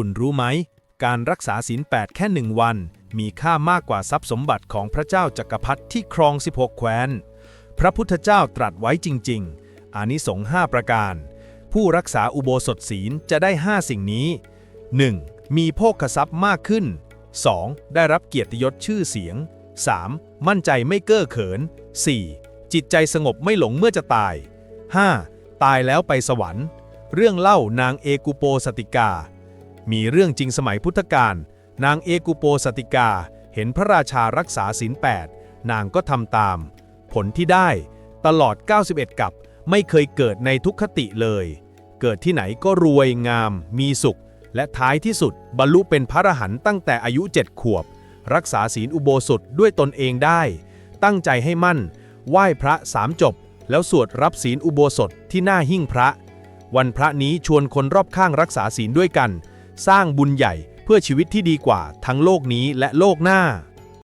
คุณรู้ไหม การรักษาศีลแปดแค่หนึ่งวัน มีค่ามากกว่าทรัพย์สมบัติของพระเจ้าจักรพรรดิที่ครอง 16 แคว้น พระพุทธเจ้าตรัสไว้จริง ๆอานิสงส์5ประการ ผู้รักษาอุโบสถศีลจะได้ 5 สิ่งนี้ 1. มีโภคทรัพย์มากขึ้น 2. ได้รับเกียรติยศชื่อเสียง 3. มั่นใจไม่เก้อเขิน 4. จิตใจสงบไม่หลงเมื่อจะตาย 5. ตายแล้วไปสวรรค์ เรื่องเล่านางเอกุโปสติกา มีเรื่องจริงสมัยพุทธกาลนางเอกุโปสติกา เห็นพระราชารักษาศีลแปดนางก็ทำตาม ผลที่ได้ ตลอด 91 กับ ไม่เคยเกิดในทุกขติเลย เกิดที่ไหนก็รวยงาม มีสุข และท้ายที่สุด บรรลุเป็นพระอรหันต์ตั้งแต่อายุ7ขวบ รักษาศีลอุโบสถด้วยตนเองได้ ตั้งใจให้มั่น ไหว้พระสามจบ แล้วสวดรับศีลอุโบสถที่หน้าหิ้งพระ วันพระนี้ชวนคนรอบข้างรักษาศีลด้วยกัน สร้างบุญใหญ่เพื่อชีวิตที่ดีกว่าทั้งโลกนี้และโลกหน้า